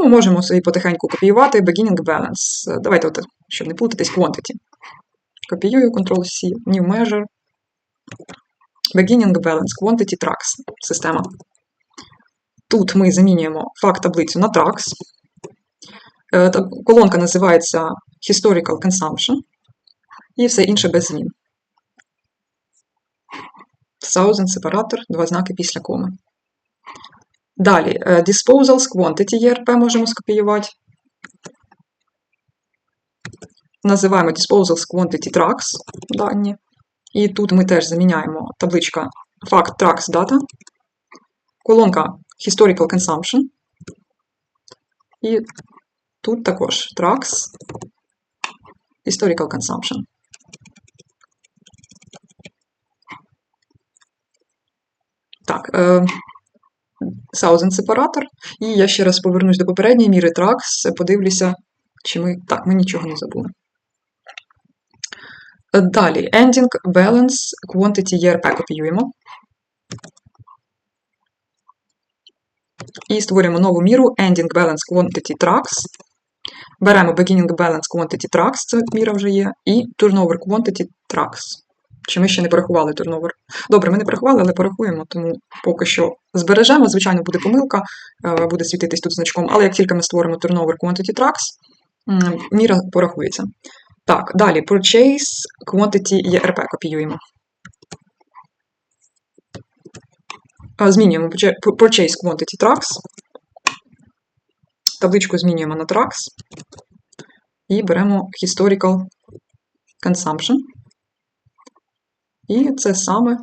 Тому можемо собі потихеньку копіювати beginning balance. Давайте, от, щоб не плутатись, quantity. Копіюю, Ctrl-C, New Measure. Beginning balance, quantity tracks. Система. Тут ми замінюємо факт таблицю на tracks. Е, Колонка називається Historical Consumption. І все інше без змін. Thousand сепаратор, два знаки після коми. Далі, е, disposals quantity ERP можемо скопіювати. Називаємо disposals quantity tracks дані. І тут ми теж заміняємо табличка fact tracks data, колонка historical consumption. І тут також tracks historical consumption. Так, е, Thousand сепаратор. І я ще раз повернусь до попередньої міри Trax, подивлюся, чи ми. Так, ми нічого не забули. Далі, ending balance quantity ERP копіюємо. І створюємо нову міру ending balance quantity Trax. Беремо beginning balance quantity Trax, це міра вже є, і turnover quantity Trax. Чи ми ще не порахували турновер? Добре, ми не порахували, але порахуємо, тому поки що збережемо. Звичайно, буде помилка, е, буде світитись тут значком, але як тільки ми створимо turnover quantity tracks, міра порахується. Так, далі purchase quantity ERP копіюємо. Змінюємо purchase quantity tracks. Табличку змінюємо на tracks. І беремо historical consumption. І це саме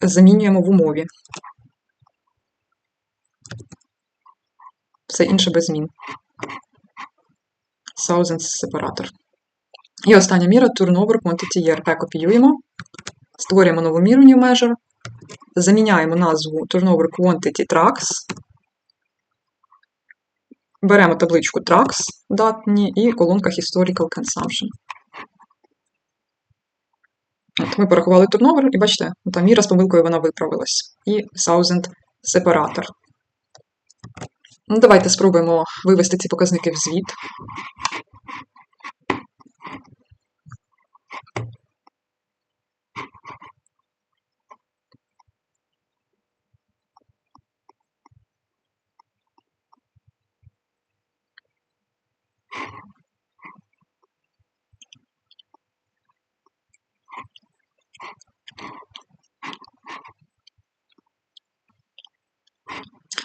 замінюємо в умові. Все інше без змін. Thousands сепаратор. І остання міра turnover quantity ERP копіюємо. Створюємо нову міру new measure. Заміняємо назву turnover quantity tracks. Беремо табличку tracks датні і колонка historical consumption. От ми порахували турновер, і бачите, там міра з помилкою вона виправилась. І thousand separator. Ну, давайте спробуємо вивести ці показники в звіт.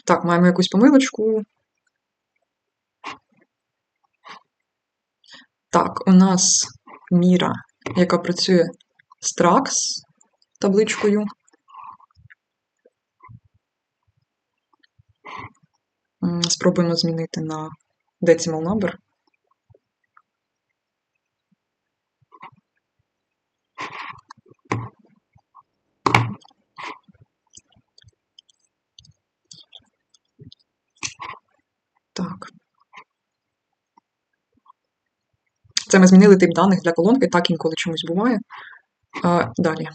Так, маємо якусь помилочку. Так, у нас міра, яка працює з Trax табличкою. Спробуємо змінити на decimal number. Так. Це ми змінили тип даних для колонки, так інколи чомусь буває. А, далі.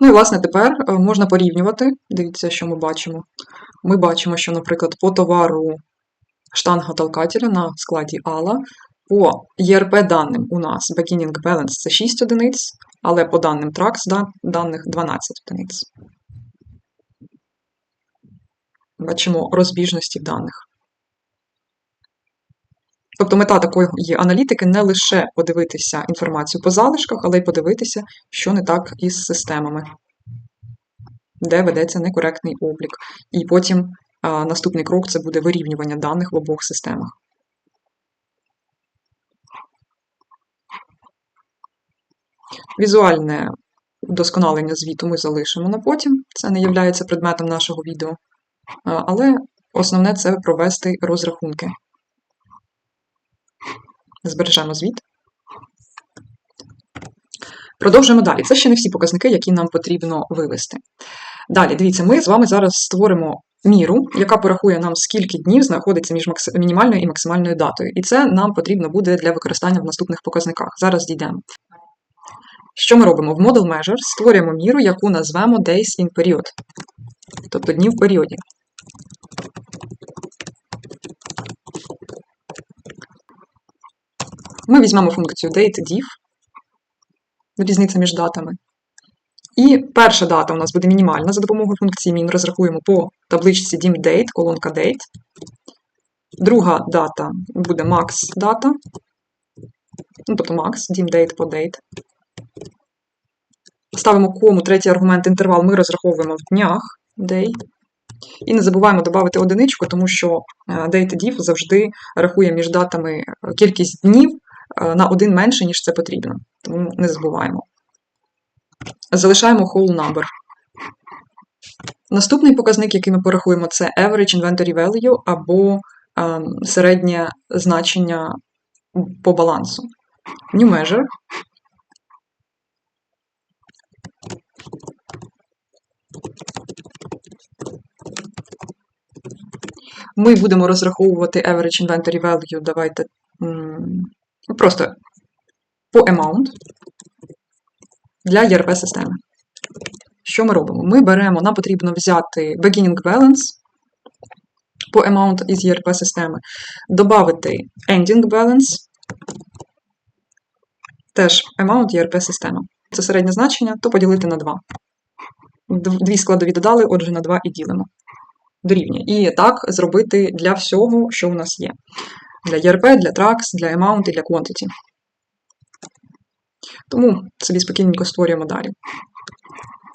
Ну і, власне, тепер е, можна порівнювати. Дивіться, що ми бачимо. Ми бачимо, що, наприклад, по товару штанга толкателя на складі Алла, по ERP даним у нас beginning balance це 6 одиниць, але по даним Trax даних 12 одиниць. Бачимо розбіжності даних. Тобто мета такої аналітики не лише подивитися інформацію по залишках, але й подивитися, що не так із системами, де ведеться некоректний облік. І потім а, наступний крок це буде вирівнювання даних в обох системах. Візуальне удосконалення звіту ми залишимо на потім. Це не є предметом нашого відео. Але основне це провести розрахунки. Збережемо звіт. Продовжуємо далі. Це ще не всі показники, які нам потрібно вивести. Далі, дивіться, ми з вами зараз створимо міру, яка порахує нам, скільки днів знаходиться між мінімальною і максимальною датою. І це нам потрібно буде для використання в наступних показниках. Зараз дійдемо. Що ми робимо? В Model Measure створюємо міру, яку назвемо Days in Period, тобто дні в періоді. Ми візьмемо функцію dateDiff, різниця між датами. І перша дата у нас буде мінімальна за допомогою функції min. Розрахуємо по табличці DimDate, колонка Date. Друга дата буде max дата. Ну, тобто max, DimDate по date. Ставимо кому, третій аргумент інтервал ми розраховуємо в днях day. І не забуваємо додати одиничку, тому що е, dateDiff завжди рахує між датами е, кількість днів на один менше, ніж це потрібно. Тому не забуваємо. Залишаємо whole number. Наступний показник, який ми порахуємо, це average inventory value або ем, середнє значення по балансу. New measure. Ми будемо розраховувати average inventory value, давайте просто по amount для ERP-системи. Що ми робимо? Ми беремо, нам потрібно взяти beginning balance по amount із ERP-системи, додати ending balance, теж amount ERP-системи. Це середнє значення, то поділити на 2. Дві складові додали, отже, на 2 і ділимо. Дорівнює. І так зробити для всього, що у нас є. Для ERP, для Trax, для amount і для quantity. Тому собі спокійненько створюємо далі.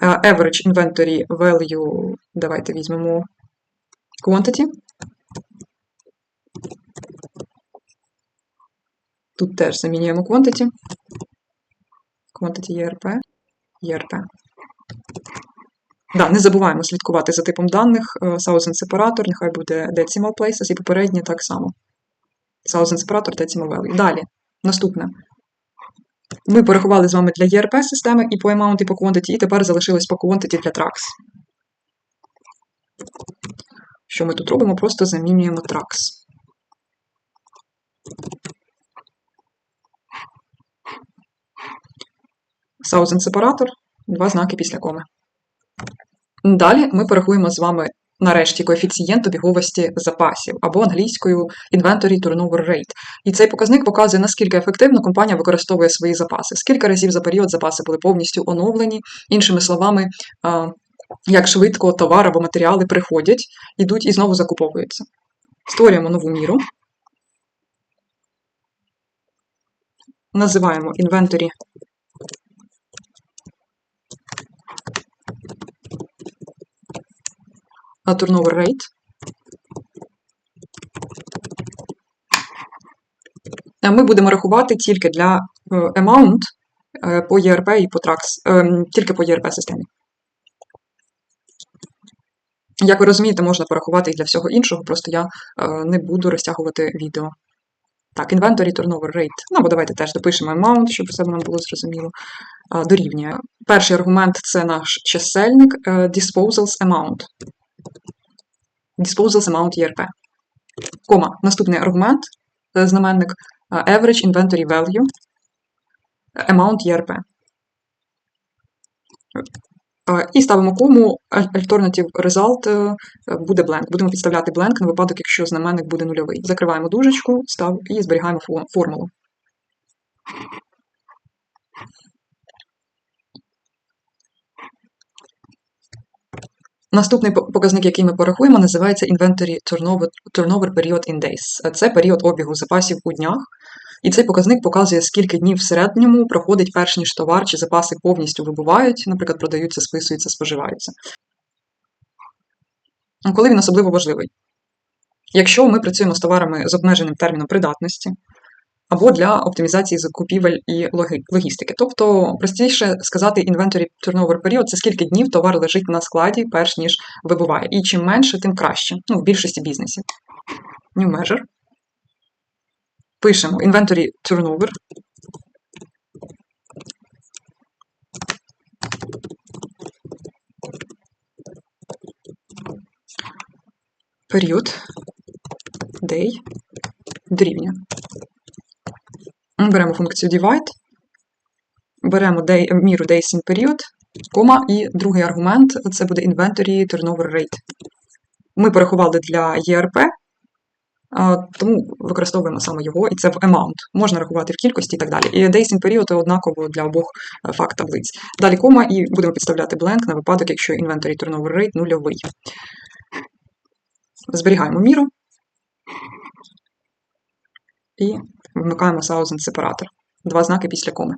Е, Average inventory value, давайте візьмемо quantity. Тут теж замінюємо quantity. Quantity ERP. ERP. Да, не забуваємо слідкувати за типом даних. Е, Thousand separator, нехай буде decimal places, і попереднє так само. Thousand separator, decimal value. Далі, наступне. Ми порахували з вами для ERP-системи і по amount, і по quantity, і тепер залишилось по quantity для Trax. Що ми тут робимо? Просто замінюємо Trax. Thousand separator, два знаки після коми. Далі ми порахуємо з вами нарешті коефіцієнт обіговості запасів або англійською Inventory Turnover Rate. І цей показник показує, наскільки ефективно компанія використовує свої запаси, скільки разів за період запаси були повністю оновлені, іншими словами, як швидко товар або матеріали приходять, ідуть і знову закуповуються. Створюємо нову міру. Називаємо Inventory а, turnover rate. Е, Ми будемо рахувати тільки для е, amount е, по ERP і по Trax, тільки по ERP-системі. Як ви розумієте, можна порахувати і для всього іншого, просто я не буду розтягувати відео. Так, inventory turnover rate. Ну, або давайте теж допишемо amount, щоб все нам було зрозуміло. Дорівнює. Перший аргумент це наш чисельник disposals amount. Disposals amount ERP. Кома. Наступний аргумент, е, знаменник е, average inventory value е, amount ERP. І ставимо кому alternative result буде blank. Будемо підставляти blank на випадок, якщо знаменник буде нульовий. Закриваємо дужечку, став і зберігаємо формулу. Наступний показник, який ми порахуємо, називається Inventory Turnover, turnover Period in Days. Це період обігу запасів у днях. І цей показник показує, скільки днів в середньому проходить перш ніж товар чи запаси повністю вибувають, наприклад, продаються, списуються, споживаються. Коли він особливо важливий? Якщо ми працюємо з товарами з обмеженим терміном придатності, або для оптимізації закупівель і логістики. Тобто, простіше сказати, інвенторі turnover період це скільки днів товар лежить на складі, перш ніж вибуває. І чим менше, тим краще. Ну, в більшості бізнесів. New measure. Пишемо inventory turnover. Період day дрівня. Ми Беремо функцію divide, беремо day, міру days in period, кома, і другий аргумент це буде inventory turnover rate. Ми порахували для ERP, тому використовуємо саме його, і це в amount. Можна рахувати в кількості і так далі. І days in period однаково для обох е, факт таблиць. Далі кома, і будемо підставляти blank на випадок, якщо inventory turnover rate нульовий. Зберігаємо міру і вмикаємо thousand сепаратор. Два знаки після коми.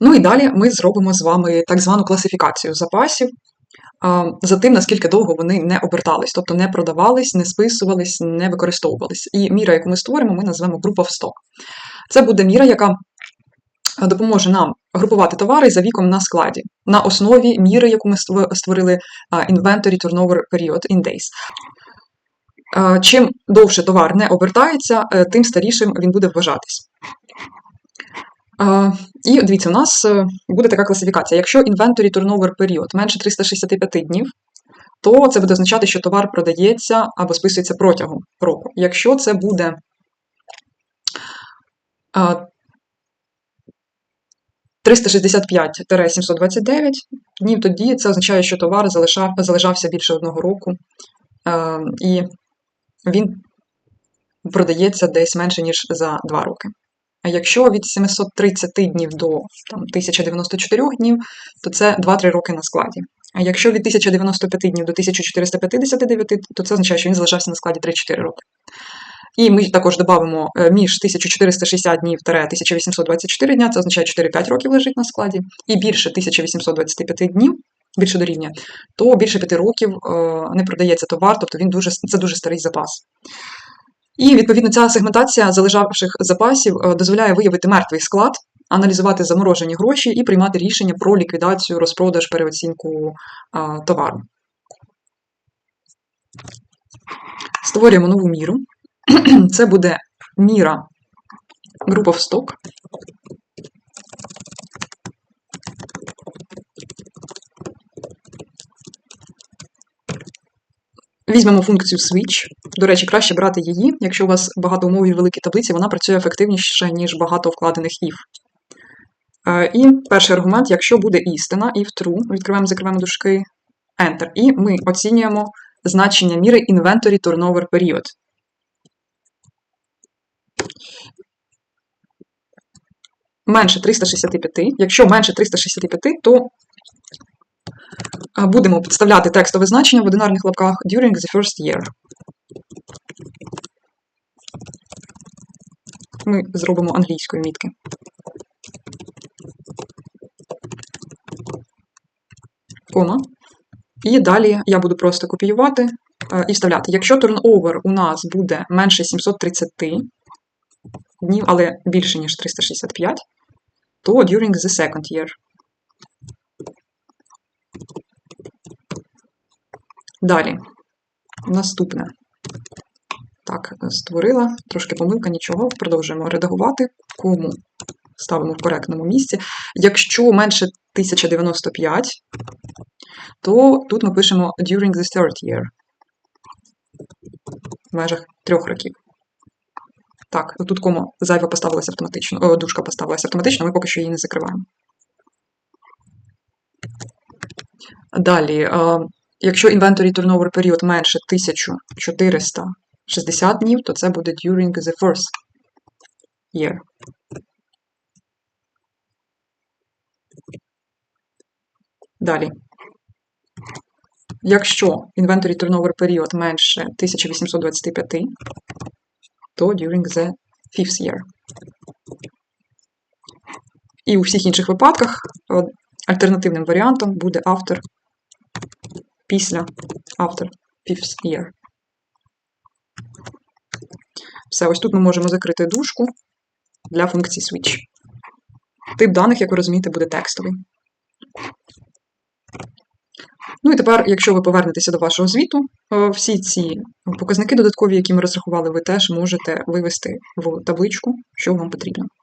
Ну і далі ми зробимо з вами так звану класифікацію запасів за тим, наскільки довго вони не обертались, тобто не продавались, не списувались, не використовувались. І міра, яку ми створимо, ми назвемо Group of Stock. Це буде міра, яка допоможе нам групувати товари за віком на складі на основі міри, яку ми створили Inventory Turnover Period in Days. Чим довше товар не обертається, е, тим старішим він буде вважатись. І дивіться, у нас е, буде така класифікація. Якщо inventory turnover період менше 365 днів, то це буде означати, що товар продається або списується протягом року. Якщо це буде а, 365-729 днів, тоді це означає, що товар залишав, залежався більше одного року, е, і він продається десь менше, ніж за 2 роки. А якщо від 730 днів до там, 1094 днів, то це 2-3 роки на складі. А якщо від 1095 днів до 1459, то це означає, що він залишався на складі 3-4 роки. І ми також додамо е, між 1460 днів та 1824 дня, це означає 4-5 років лежить на складі, і більше 1825 днів, більше дорівнює, то більше 5 років е, не продається товар, тобто він дуже, це дуже старий запас. І відповідно ця сегментація залежавших запасів е, дозволяє виявити мертвий склад, аналізувати заморожені гроші і приймати рішення про ліквідацію, розпродаж, переоцінку товару. Створюємо нову міру. Це буде міра Group of Stock. Візьмемо функцію switch. До речі, краще брати її, якщо у вас багатоумові великі таблиці, вона працює ефективніше, ніж багато вкладених if. Е, І перший аргумент, якщо буде істина, if true, відкриваємо, закриваємо дужки, Enter. І ми оцінюємо значення міри inventory turnover period. Менше 365. Якщо менше 365, то будемо підставляти текстове значення в одинарних лапках during the first year. Ми зробимо англійською мітки. Кома. І далі я буду просто копіювати е, і вставляти. Якщо turnover у нас буде менше 730 днів, але більше, ніж 365, то during the second year. Далі. Наступне. Так, створила, трошки помилка, нічого. Продовжуємо редагувати. Кому ставимо в коректному місці. Якщо менше 1095, то тут ми пишемо during the third year. В межах трьох років. Так, тут кому зайва поставилася автоматично, о, дужка поставилася автоматично, ми поки що її не закриваємо. Далі, е, якщо inventory turnover період менше 1460 днів, то це буде during the first year. Далі. Якщо inventory turnover період менше 1825, то during the fifth year. І у всіх інших випадках е, альтернативним варіантом буде after після after fifth year. Все, ось тут ми можемо закрити дужку для функції switch. Тип даних, як ви розумієте, буде текстовий. Ну і тепер, якщо ви повернетеся до вашого звіту, е, всі ці показники додаткові, які ми розрахували, ви теж можете вивести в табличку, що вам потрібно.